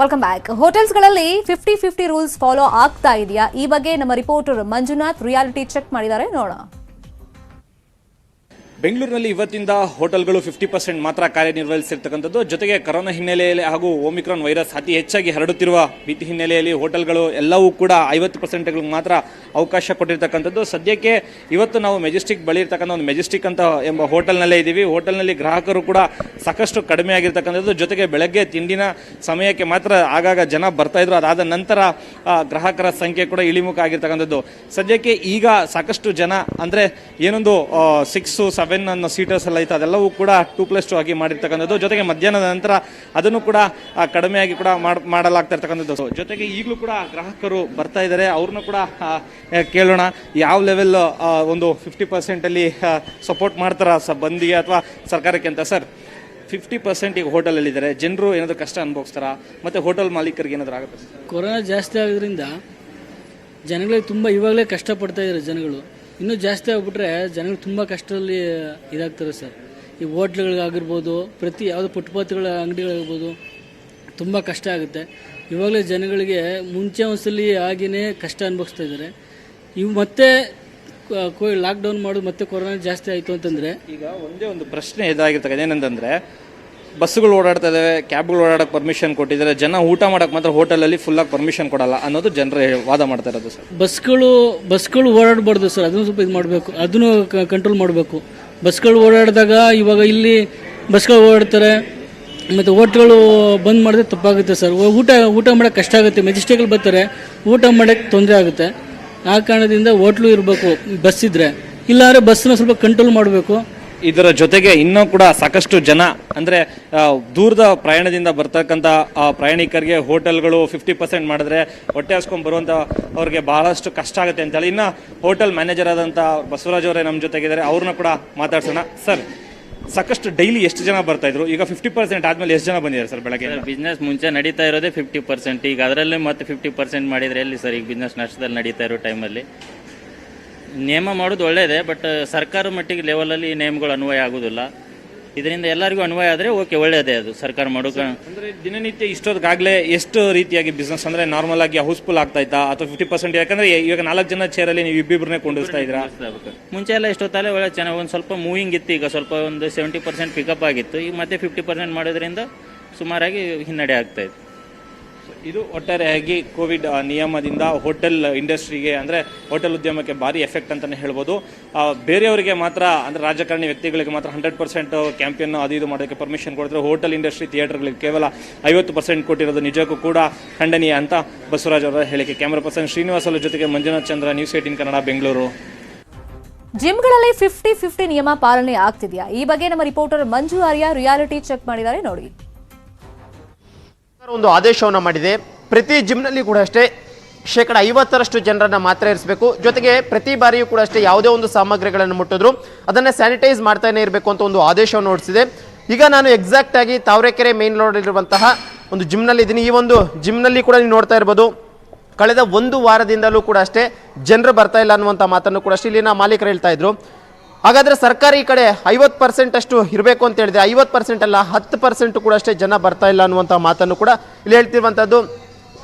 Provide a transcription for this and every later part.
Welcome back ಹೋಟೆಲ್ಸ್ಗಳಲ್ಲಿ fifty fifty rules follow ಆಗ್ತಾ ಇದೆಯಾ? ಈ ಬಗ್ಗೆ ನಮ್ಮ ರಿಪೋರ್ಟರ್ ಮಂಜುನಾಥ್ ರಿಯಾಲಿಟಿ ಚೆಕ್ ಮಾಡಿದ್ದಾರೆ. ನೋಡೋಣ. ಬೆಂಗಳೂರಿನಲ್ಲಿ ಇವತ್ತಿಂದ ಹೋಟೆಲ್ಗಳು ಫಿಫ್ಟಿ ಪರ್ಸೆಂಟ್ ಮಾತ್ರ ಕಾರ್ಯನಿರ್ವಹಿಸಿರ್ತಕ್ಕಂಥದ್ದು. ಜೊತೆಗೆ ಕೊರೋನಾ ಹಿನ್ನೆಲೆಯಲ್ಲಿ ಹಾಗೂ ಓಮಿಕ್ರಾನ್ ವೈರಸ್ ಅತಿ ಹೆಚ್ಚಾಗಿ ಹರಡುತ್ತಿರುವ ಭೀತಿ ಹಿನ್ನೆಲೆಯಲ್ಲಿ ಹೋಟೆಲ್ಗಳು ಎಲ್ಲವೂ ಕೂಡ ಐವತ್ತು ಪರ್ಸೆಂಟ್ಗಳಿಗೆ ಮಾತ್ರ ಅವಕಾಶ ಕೊಟ್ಟಿರ್ತಕ್ಕಂಥದ್ದು. ಸದ್ಯಕ್ಕೆ ಇವತ್ತು ನಾವು ಮೆಜೆಸ್ಟಿಕ್ ಬಳಿ ಇರ್ತಕ್ಕಂಥ ಒಂದು ಮೆಜೆಸ್ಟಿಕ್ ಅಂತ ಎಂಬ ಹೋಟೆಲ್ನಲ್ಲೇ ಇದ್ದೀವಿ. ಹೋಟೆಲ್ನಲ್ಲಿ ಗ್ರಾಹಕರು ಕೂಡ ಸಾಕಷ್ಟು ಕಡಿಮೆ ಆಗಿರ್ತಕ್ಕಂಥದ್ದು. ಜೊತೆಗೆ ಬೆಳಗ್ಗೆ ತಿಂಡಿನ ಸಮಯಕ್ಕೆ ಮಾತ್ರ ಆಗಾಗ ಜನ ಬರ್ತಾ ಇದ್ರು. ಅದಾದ ನಂತರ ಗ್ರಾಹಕರ ಸಂಖ್ಯೆ ಕೂಡ ಇಳಿಮುಖ ಆಗಿರ್ತಕ್ಕಂಥದ್ದು. ಸದ್ಯಕ್ಕೆ ಈಗ ಸಾಕಷ್ಟು ಜನ ಅಂದರೆ ಏನೊಂದು ಸಿಕ್ಸು ಸೆವೆನ್ ಅನ್ನೋ ಸೀಟರ್ಸ್ ಎಲ್ಲ ಇತ್ತು ಅದೆಲ್ಲವೂ ಕೂಡ ಟೂ ಪ್ಲಸ್ ಟು ಆಗಿ ಮಾಡಿರ್ತಕ್ಕಂಥದ್ದು. ಜೊತೆಗೆ ಮಧ್ಯಾಹ್ನದ ನಂತರ ಅದನ್ನು ಕೂಡ ಕಡಿಮೆಯಾಗಿ ಕೂಡ ಮಾಡ್- ಮಾಡಲಾಗ್ತಾ ಇರ್ತಕ್ಕಂಥದ್ದು ಜೊತೆಗೆ ಈಗಲೂ ಕೂಡ ಗ್ರಾಹಕರು ಬರ್ತಾ ಇದ್ದಾರೆ. ಅವ್ರನ್ನ ಕೂಡ ಕೇಳೋಣ. ಯಾವ ಲೆವೆಲ್ ಒಂದು ಫಿಫ್ಟಿ ಪರ್ಸೆಂಟಲ್ಲಿ ಸಪೋರ್ಟ್ ಮಾಡ್ತಾರ ಸ, ಬಂದಿಗೆ ಅಥವಾ ಸರ್ಕಾರಕ್ಕೆ ಅಂತ? ಸರ್ ಫಿಫ್ಟಿ ಪರ್ಸೆಂಟ್ ಈಗ ಹೋಟೆಲಲ್ಲಿದ್ದಾರೆ ಜನರು ಏನಾದರೂ ಕಷ್ಟ ಅನುಭವಿಸ್ತಾರ? ಮತ್ತು ಹೋಟೆಲ್ ಮಾಲೀಕರಿಗೆ ಏನಾದರೂ ಆಗುತ್ತೆ? ಕೊರೋನಾ ಜಾಸ್ತಿ ಆಗೋದ್ರಿಂದ ಜನಗಳಿಗೆ ತುಂಬ ಇವಾಗಲೇ ಕಷ್ಟಪಡ್ತಾ ಇದ್ದಾರೆ ಜನಗಳು. ಇನ್ನೂ ಜಾಸ್ತಿ ಆಗ್ಬಿಟ್ರೆ ಜನಗಳು ತುಂಬ ಕಷ್ಟದಲ್ಲಿ ಇದಾಗ್ತಾರೆ ಸರ್. ಈ ಹೋಟ್ಲ್ಗಳಿಗಾಗಿರ್ಬೋದು, ಪ್ರತಿ ಯಾವುದೋ ಪುಟ್ಪಾತ್ಗಳ ಅಂಗಡಿಗಳಾಗಿರ್ಬೋದು ತುಂಬ ಕಷ್ಟ ಆಗುತ್ತೆ. ಇವಾಗಲೇ ಜನಗಳಿಗೆ ಮುಂಚೆ ಒಂದ್ಸಲಿ ಆಗಿನೇ ಕಷ್ಟ ಅನುಭವಿಸ್ತಾ ಇದ್ದಾರೆ. ಇವು ಮತ್ತೆ ಲಾಕ್ಡೌನ್ ಮಾಡೋದು ಮತ್ತೆ ಕೊರೋನಾ ಜಾಸ್ತಿ ಆಯಿತು ಅಂತಂದರೆ ಈಗ ಒಂದೇ ಒಂದು ಪ್ರಶ್ನೆ ಇದಾಗಿರ್ತಕ್ಕಂಥ ಏನಂತಂದ್ರೆ ಬಸ್ಸುಗಳು ಓಡಾಡ್ತಾ ಇದಾವೆ, ಕ್ಯಾಬ್ಗಳು ಓಡಾಡಕ್ಕೆ ಪರ್ಮಿಷನ್ ಕೊಟ್ಟಿದ್ದಾರೆ. ಜನ ಊಟ ಮಾಡಕ್ಕೆ ಮಾತ್ರ ಹೋಟೆಲಲ್ಲಿ ಫುಲ್ಲಾಗಿ ಪರ್ಮಿಷನ್ ಕೊಡಲ್ಲ ಅನ್ನೋದು ಜನರ ವಾದ ಮಾಡ್ತಾ ಇರೋದು ಸರ್. ಬಸ್ಗಳು ಬಸ್ಗಳು ಓಡಾಡಬಾರ್ದು ಸರ್. ಅದನ್ನು ಸ್ವಲ್ಪ ಇದು ಮಾಡಬೇಕು. ಅದನ್ನು ಕಂಟ್ರೋಲ್ ಮಾಡಬೇಕು. ಬಸ್ಗಳು ಓಡಾಡಿದಾಗ ಇವಾಗ ಇಲ್ಲಿ ಬಸ್ಗಳು ಓಡಾಡ್ತಾರೆ. ಮತ್ತು ಹೋಟ್ಗಳು ಬಂದ್ ಮಾಡಿದ್ರೆ ತಪ್ಪಾಗುತ್ತೆ ಸರ್. ಊಟ ಊಟ ಮಾಡೋಕೆ ಕಷ್ಟ ಆಗುತ್ತೆ. ಮೆಜೆಸ್ಟಿಕಲ್ಲಿ ಬರ್ತಾರೆ. ಊಟ ಮಾಡೋಕ್ಕೆ ತೊಂದರೆ ಆಗುತ್ತೆ. ಆ ಕಾರಣದಿಂದ ಹೋಟ್ಲು ಇರಬೇಕು, ಬಸ್ ಇದ್ದರೆ ಇಲ್ಲಾಂದರೆ ಬಸ್ನ ಸ್ವಲ್ಪ ಕಂಟ್ರೋಲ್ ಮಾಡಬೇಕು. ಇದರ ಜೊತೆಗೆ ಇನ್ನೂ ಕೂಡ ಸಾಕಷ್ಟು ಜನ, ಅಂದರೆ ದೂರದ ಪ್ರಯಾಣದಿಂದ ಬರ್ತಕ್ಕಂಥ ಪ್ರಯಾಣಿಕರಿಗೆ ಹೋಟೆಲ್ಗಳು ಫಿಫ್ಟಿ ಪರ್ಸೆಂಟ್ ಮಾಡಿದ್ರೆ ಹೊಟ್ಟೆ ಹಾಸ್ಕೊಂಡು ಬರುವಂಥ ಅವ್ರಿಗೆ ಬಹಳಷ್ಟು ಕಷ್ಟ ಆಗುತ್ತೆ ಅಂತೇಳಿ. ಇನ್ನು ಹೋಟೆಲ್ ಮ್ಯಾನೇಜರ್ ಆದಂಥ ಬಸವರಾಜ್ ಅವರೇ ನಮ್ಮ ಜೊತೆಗಿದ್ದಾರೆ. ಅವ್ರನ್ನ ಕೂಡ ಮಾತಾಡ್ಸೋಣ. ಸರ್, ಸಾಕಷ್ಟು ಡೈಲಿ ಎಷ್ಟು ಜನ ಬರ್ತಾ ಇದ್ರು? ಈಗ ಫಿಫ್ಟಿ ಪರ್ಸೆಂಟ್ ಆದ್ಮೇಲೆ ಎಷ್ಟು ಜನ ಬಂದಿದ್ದಾರೆ ಸರ್ ಬೆಳಗ್ಗೆ? ಬಿಸ್ನೆಸ್ ಮುಂಚೆ ನಡೀತಾ ಇರೋದೇ ಫಿಫ್ಟಿ ಪರ್ಸೆಂಟ್ ಈಗ ಅದರಲ್ಲೇ ಮತ್ತೆ ಫಿಫ್ಟಿ ಪರ್ಸೆಂಟ್ ಮಾಡಿದ್ರೆ ಎಲ್ಲಿ ಸರ್ ಈಗ ಬಿಸ್ನೆಸ್ ನಷ್ಟದಲ್ಲಿ ನಡೀತಾ ಇರೋ ಟೈಮಲ್ಲಿ ನೇಮ ಮಾಡೋದು ಒಳ್ಳೆಯದೇ ಬಟ್ ಸರ್ಕಾರ ಮಟ್ಟಿಗೆ ಲೆವೆಲಲ್ಲಿ ಈ ನೇಮಗಳು ಅನ್ವಯ ಆಗೋದಿಲ್ಲ ಇದರಿಂದ ಎಲ್ಲರಿಗೂ ಅನ್ವಯ ಆದರೆ ಓಕೆ ಒಳ್ಳೆಯದೇ ಅದು. ಸರ್ಕಾರ ಮಾಡೋಕೆ ಅಂದ್ರೆ ದಿನನಿತ್ಯ ಇಷ್ಟೊತ್ತಿಗಾಗಲೇ ಎಷ್ಟು ರೀತಿಯಾಗಿ ಬಿಸ್ನೆಸ್ ಅಂದ್ರೆ ನಾರ್ಮಲ್ ಆಗಿ ಹೌಸ್ಫುಲ್ ಆಗ್ತಾ ಇತ್ತಾ? ಅಥವಾ ಫಿಫ್ಟಿ ಪರ್ಸೆಂಟ್ ಯಾಕಂದ್ರೆ ಇವಾಗ ನಾಲ್ಕು ಜನ ಚೇರಲ್ಲಿ ನೀವು ಇಬ್ಬಿಬ್ರನ್ನೇ ಕೊಂಡಿಸ್ತಾ ಇದ್ದೀರಾ? ಮುಂಚೆ ಎಲ್ಲ ಎಷ್ಟೊತ್ತಲ್ಲೇ ಒಳ್ಳೆ ಚೆನ್ನಾಗಿ ಒಂದು ಸ್ವಲ್ಪ ಮೂವಿಂಗ್ ಇತ್ತು ಈಗ ಸ್ವಲ್ಪ ಒಂದು ಸೆವೆಂಟಿ ಪರ್ಸೆಂಟ್ ಪಿಕಪ್ ಆಗಿತ್ತು. ಈಗ ಮತ್ತೆ ಫಿಫ್ಟಿ ಪರ್ಸೆಂಟ್ ಮಾಡೋದ್ರಿಂದ ಸುಮಾರಾಗಿ ಹಿನ್ನಡೆ ಆಗ್ತಾ ಇದೆ ಇದು ಒಟ್ಟಾರೆಯಾಗಿ ಕೋವಿಡ್ ನಿಯಮದಿಂದ ಹೋಟೆಲ್ ಇಂಡಸ್ಟ್ರಿಗೆ ಅಂದರೆ ಹೋಟೆಲ್ ಉದ್ಯಮಕ್ಕೆ ಭಾರಿ ಎಫೆಕ್ಟ್ ಅಂತಲೇ ಹೇಳ್ಬೋದು. ಬೇರೆಯವರಿಗೆ ಮಾತ್ರ ಅಂದರೆ ರಾಜಕಾರಣಿ ವ್ಯಕ್ತಿಗಳಿಗೆ ಮಾತ್ರ ಹಂಡ್ರೆಡ್ ಪರ್ಸೆಂಟ್ ಕ್ಯಾಂಪೇನ್ ಅದು ಇದು ಮಾಡೋಕ್ಕೆ ಪರ್ಮಿಷನ್ ಕೊಡಿದ್ರೆ ಹೋಟೆಲ್ ಇಂಡಸ್ಟ್ರಿ ಥಿಯೇಟರ್ಗಳಿಗೆ ಕೇವಲ ಐವತ್ತು ಪರ್ಸೆಂಟ್ ಕೊಟ್ಟಿರೋದು ನಿಜಕ್ಕೂ ಕೂಡ ಖಂಡನೀಯ ಅಂತ ಬಸವರಾಜ್ ಅವರ ಹೇಳಿಕೆ. ಕ್ಯಾಮರಾ ಪರ್ಸನ್ ಶ್ರೀನಿವಾಸ್ ಅವರ ಜೊತೆಗೆ ಮಂಜುನಾಥ್ ಚಂದ್ರ ನ್ಯೂಸ್ ಏಟಿನ್ ಕನ್ನಡ, ಬೆಂಗಳೂರು. ಜಿಮ್ಗಳಲ್ಲಿ ಫಿಫ್ಟಿ ಫಿಫ್ಟಿ ನಿಯಮ ಪಾಲನೆ ಆಗ್ತಿದೆಯಾ? ಈ ಬಗ್ಗೆ ನಮ್ಮ reporter Manju Arya reality check ಮಾಡಿದ್ದಾರೆ. ನೋಡಿ. ಒಂದು ಆದೇಶವನ್ನು ಮಾಡಿದೆ. ಪ್ರತಿ ಜಿಮ್ನಲ್ಲಿ ಕೂಡ ಅಷ್ಟೇ ಶೇಕಡ ಐವತ್ತರಷ್ಟು ಜನರನ್ನು ಮಾತ್ರ ಇರಿಸಬೇಕು. ಜೊತೆಗೆ ಪ್ರತಿ ಬಾರಿಯೂ ಕೂಡ ಅಷ್ಟೇ ಯಾವುದೇ ಒಂದು ಸಾಮಗ್ರಿಗಳನ್ನು ಮುಟ್ಟಿದ್ರು ಅದನ್ನು ಸ್ಯಾನಿಟೈಸ್ ಮಾಡ್ತಾನೆ ಇರಬೇಕು ಅಂತ ಒಂದು ಆದೇಶವನ್ನು ಹೊರಡಿಸಿದೆ. ಈಗ ನಾನು ಎಕ್ಸಾಕ್ಟ್ ಆಗಿ ತಾವರೆಕೆರೆ ಮೇನ್ ರೋಡ್ ಇರುವಂತಹ ಒಂದು ಜಿಮ್ನಲ್ಲಿ ಇದ್ದೀನಿ. ಈ ಒಂದು ಜಿಮ್ನಲ್ಲಿ ಕೂಡ ನೀವು ನೋಡ್ತಾ ಇರ್ಬೋದು. ಕಳೆದ ಒಂದು ವಾರದಿಂದಲೂ ಕೂಡ ಅಷ್ಟೇ ಜನರು ಬರ್ತಾ ಇಲ್ಲ ಅನ್ನುವಂಥ ಮಾತನ್ನು ಕೂಡ ಅಷ್ಟೇ ಇಲ್ಲಿನ ಮಾಲೀಕರು ಹೇಳ್ತಾ ಇದ್ರು. ಹಾಗಾದ್ರೆ ಸರ್ಕಾರ ಈ ಕಡೆ ಐವತ್ತು ಪರ್ಸೆಂಟ್ ಅಷ್ಟು ಇರಬೇಕು ಅಂತ ಹೇಳಿದೆ. ಐವತ್ತು ಪರ್ಸೆಂಟ್ ಅಲ್ಲ, ಹತ್ತು ಪರ್ಸೆಂಟ್ ಕೂಡ ಅಷ್ಟೇ ಜನ ಬರ್ತಾ ಇಲ್ಲ ಅನ್ನುವಂಥ ಮಾತನ್ನು ಕೂಡ ಇಲ್ಲಿ ಹೇಳ್ತಿರುವಂಥದ್ದು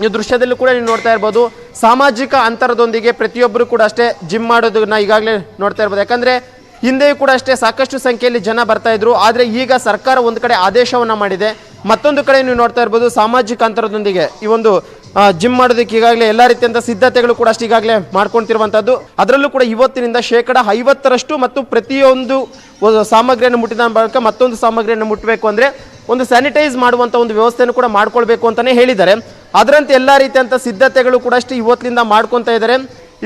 ಈ ದೃಶ್ಯದಲ್ಲೂ ಕೂಡ ನೀವು ನೋಡ್ತಾ ಇರ್ಬೋದು. ಸಾಮಾಜಿಕ ಅಂತರದೊಂದಿಗೆ ಪ್ರತಿಯೊಬ್ಬರು ಕೂಡ ಅಷ್ಟೇ ಜಿಮ್ ಮಾಡೋದನ್ನ ಈಗಾಗಲೇ ನೋಡ್ತಾ ಇರ್ಬೋದು. ಯಾಕಂದ್ರೆ ಹಿಂದೆಯೂ ಕೂಡ ಅಷ್ಟೇ ಸಾಕಷ್ಟು ಸಂಖ್ಯೆಯಲ್ಲಿ ಜನ ಬರ್ತಾ ಇದ್ರು. ಆದರೆ ಈಗ ಸರ್ಕಾರ ಒಂದು ಕಡೆ ಆದೇಶವನ್ನ ಮಾಡಿದೆ. ಮತ್ತೊಂದು ಕಡೆ ನೀವು ನೋಡ್ತಾ ಇರ್ಬೋದು ಸಾಮಾಜಿಕ ಅಂತರದೊಂದಿಗೆ ಈ ಒಂದು ಜಿಮ್ ಮಾಡೋದಕ್ಕೆ ಈಗಾಗಲೇ ಎಲ್ಲ ರೀತಿಯಂತ ಸಿದ್ಧತೆಗಳು ಕೂಡ ಅಷ್ಟು ಈಗಾಗಲೇ ಮಾಡ್ಕೊಳ್ತಿರುವಂಥದ್ದು ಅದರಲ್ಲೂ ಕೂಡ ಇವತ್ತಿನಿಂದ ಶೇಕಡ ಐವತ್ತರಷ್ಟು ಮತ್ತು ಪ್ರತಿಯೊಂದು ಸಾಮಗ್ರಿಯನ್ನು ಮುಟ್ಟಿದ ಬಳಿಕ ಮತ್ತೊಂದು ಸಾಮಗ್ರಿಯನ್ನು ಮುಟ್ಟಬೇಕು ಅಂದರೆ ಒಂದು ಸ್ಯಾನಿಟೈಸ್ ಮಾಡುವಂಥ ಒಂದು ವ್ಯವಸ್ಥೆಯನ್ನು ಕೂಡ ಮಾಡ್ಕೊಳ್ಬೇಕು ಅಂತಲೇ ಹೇಳಿದ್ದಾರೆ. ಅದರಂತೆ ಎಲ್ಲ ರೀತಿಯಂಥ ಸಿದ್ಧತೆಗಳು ಕೂಡ ಅಷ್ಟು ಇವತ್ತಿನಿಂದ ಮಾಡ್ಕೊತಾ ಇದ್ದಾರೆ.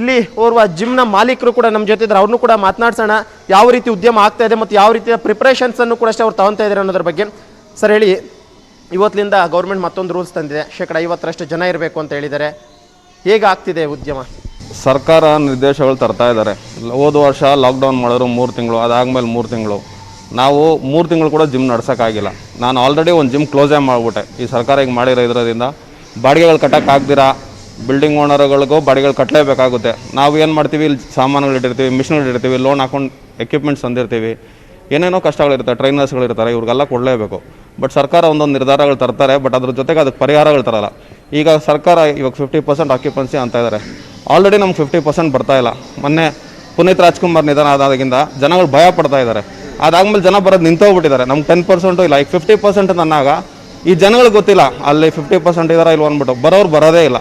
ಇಲ್ಲಿ ಓರ್ವ ಜಿಮ್ನ ಮಾಲೀಕರು ಕೂಡ ನಮ್ಮ ಜೊತೆ ಇದ್ದಾರೆ ಅವ್ರನ್ನೂ ಕೂಡ ಮಾತನಾಡ್ಸೋಣ. ಯಾವ ರೀತಿ ಉದ್ಯಮ ಆಗ್ತಾ ಇದೆ ಮತ್ತು ಯಾವ ರೀತಿಯ ಪ್ರಿಪ್ರೇಷನ್ಸನ್ನು ಕೂಡ ಅಷ್ಟೇ ಅವ್ರು ತಗೊತಾ ಇದ್ದಾರೆ ಅನ್ನೋದ್ರ ಬಗ್ಗೆ. ಸರ್ ಹೇಳಿ ಇವತ್ತಿನಿಂದ ಗೌರ್ಮೆಂಟ್ ಮತ್ತೊಂದು ರೂಲ್ಸ್ ತಂದಿದೆ. ಶೇಕಡ ಐವತ್ತರಷ್ಟು ಜನ ಇರಬೇಕು ಅಂತ ಹೇಳಿದ್ದಾರೆ. ಹೇಗೆ ಆಗ್ತಿದೆ ಉದ್ಯಮ? ಸರ್ಕಾರ ನಿರ್ದೇಶಗಳು ತರ್ತಾ ಇದ್ದಾರೆ. ಹೋದ ವರ್ಷ ಲಾಕ್ಡೌನ್ ಮಾಡಿದ್ರು ಮೂರು ತಿಂಗಳು, ಅದಾದಮೇಲೆ ಮೂರು ತಿಂಗಳು. ನಾವು ಮೂರು ತಿಂಗಳು ಕೂಡ ಜಿಮ್ ನಡ್ಸೋಕ್ಕಾಗಿಲ್ಲ. ನಾನು ಆಲ್ರೆಡಿ ಒಂದು ಜಿಮ್ ಕ್ಲೋಸೇ ಮಾಡಿಬಿಟ್ಟೆ. ಈ ಸರ್ಕಾರ ಈಗ ಮಾಡಿರೋ ಇದರಿಂದ ಬಾಡಿಗೆಗಳು ಕಟ್ಟೋಕ್ಕಾಗ್ದಿರಾ ಬಿಲ್ಡಿಂಗ್ ಓನರ್ಗಳಿಗೂ ಬಾಡಿಗೆಗಳು ಕಟ್ಟಲೇಬೇಕಾಗುತ್ತೆ. ನಾವು ಏನು ಮಾಡ್ತೀವಿ? ಇಲ್ಲಿ ಸಾಮಾನುಗಳು ಇಟ್ಟಿರ್ತೀವಿ ಮಿಷಿನ್ಗಳು ಇಟ್ಟಿರ್ತೀವಿ ಲೋನ್ ಹಾಕೊಂಡು ಎಕ್ವಿಪ್ಮೆಂಟ್ಸ್ ತಂದಿರ್ತೀವಿ. ಏನೇನೋ ಕಷ್ಟಗಳಿರ್ತವೆ ಟ್ರೈನರ್ಸ್ಗಳಿರ್ತಾರೆ ಇವ್ರಿಗೆಲ್ಲ ಕೊಡಲೇಬೇಕು. ಬಟ್ ಸರ್ಕಾರ ಒಂದೊಂದು ನಿರ್ಧಾರಗಳು ತರ್ತಾರೆ ಬಟ್ ಅದ್ರ ಜೊತೆಗೆ ಅದಕ್ಕೆ ಪರಿಹಾರಗಳು ತರಲ್ಲ. ಈಗ ಸರ್ಕಾರ ಇವಾಗ ಫಿಫ್ಟಿ ಪರ್ಸೆಂಟ್ ಆಕ್ಯುಪೆನ್ಸಿ ಅಂತ ಇದ್ದಾರೆ ಆಲ್ರೆಡಿ ನಮ್ಗೆ ಫಿಫ್ಟಿ ಪರ್ಸೆಂಟ್ ಬರ್ತಾ ಇಲ್ಲ. ಮೊನ್ನೆ ಪುನೀತ್ ರಾಜ್ಕುಮಾರ್ ನಿಧನ ಆದಾಗಿಂದ ಜನಗಳು ಭಯ ಪಡ್ತಾ ಇದ್ದಾರೆ ಅದಾದ್ಮೇಲೆ ಜನ ಬರೋದು ನಿಂತೋಗ್ಬಿಟ್ಟಿದ್ದಾರೆ. ನಮ್ಗೆ ಟೆನ್ ಪರ್ಸೆಂಟು ಇಲ್ಲ. ಈಗ ಫಿಫ್ಟಿ ಪರ್ಸೆಂಟ್ ಅಂದಾಗ ಈ ಜನಗಳಿಗೆ ಗೊತ್ತಿಲ್ಲ. ಅಲ್ಲಿ ಫಿಫ್ಟಿ ಪರ್ಸೆಂಟ್ ಇದಾರ ಇಲ್ಲ ಅಂದ್ಬಿಟ್ಟು ಬರೋರು ಬರೋದೇ ಇಲ್ಲ.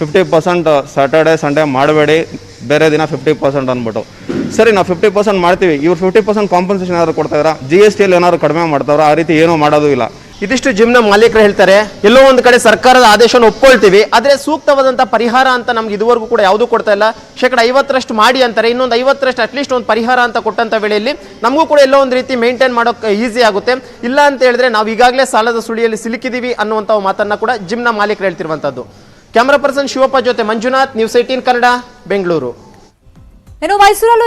ಫಿಫ್ಟಿ ಪರ್ಸೆಂಟ್ ಸ್ಯಾಟರ್ಡೆ ಸಂಡೇ ಮಾಡಬೇಡಿ. ಬೇರೆ ದಿನ ಫಿಫ್ಟಿ ಪರ್ಸೆಂಟ್ ಅಂದ್ಬಿಟ್ಟು. ಸರಿ, ನಾವು ಫಿಫ್ಟಿ ಪರ್ಸೆಂಟ್ ಮಾಡ್ತೀವಿ. ಇವ್ರು ಫಿಫ್ಟಿ ಪರ್ಸೆಂಟ್ ಕಾಂಪನ್ಸೇಷನ್ ಏನಾದ್ರು ಕೊಡ್ತಾ ಇದಾರಾ ಜಿ ಎಸ್ ಟಿಯಲ್ಲಿ ಏನಾದ್ರು ಕಡಿಮೆ ಮಾಡ್ತಾರೋ ಆ ರೀತಿ ಏನೂ ಮಾಡೋದು ಇಲ್ಲ. ಇದಿಷ್ಟು ಜಿಮ್ನ ಮಾಲೀಕರು ಹೇಳ್ತಾರೆ. ಎಲ್ಲೋ ಒಂದು ಕಡೆ ಸರ್ಕಾರದ ಆದೇಶವನ್ನು ಒಪ್ಕೊಳ್ತೀವಿ. ಆದರೆ ಸೂಕ್ತವಾದಂಥ ಪರಿಹಾರ ಅಂತ ನಮ್ಗೆ ಇದುವರೆಗೂ ಕೂಡ ಯಾವುದೂ ಕೊಡ್ತಾ ಇಲ್ಲ. ಶೇಕಡ ಐವತ್ತರಷ್ಟು ಮಾಡಿ ಅಂತಾರೆ. ಇನ್ನೊಂದು ಐವತ್ತರಷ್ಟು ಅಟ್ಲೀಸ್ಟ್ ಒಂದು ಪರಿಹಾರ ಅಂತ ಕೊಟ್ಟಂಥ ವೇಳೆಯಲ್ಲಿ ನಮಗೂ ಕೂಡ ಎಲ್ಲೋ ಒಂದು ರೀತಿ ಮೇಂಟೈನ್ ಮಾಡೋಕ್ಕೆ ಈಸಿ ಆಗುತ್ತೆ. ಇಲ್ಲ ಅಂತ ಹೇಳಿದ್ರೆ ನಾವು ಈಗಾಗಲೇ ಸಾಲದ ಸುಳಿಯಲ್ಲಿ ಸಿಲುಕಿದ್ದೀವಿ ಅನ್ನುವಂಥ ಮಾತನ್ನು ಕೂಡ ಜಿಮ್ನ ಮಾಲೀಕರು ಹೇಳ್ತಿರುವಂಥದ್ದು ಕ್ಯಾಮ್ರಾ ಪರ್ಸನ್ ಶಿವಪ್ಪ ಜೊತೆ ಮಂಜುನಾಥ್ ನ್ಯೂಸ್ ಏಟೀನ್ ಕನ್ನಡ, ಬೆಂಗಳೂರು. ಇನ್ನು ಮೈಸೂರಲ್ಲೂ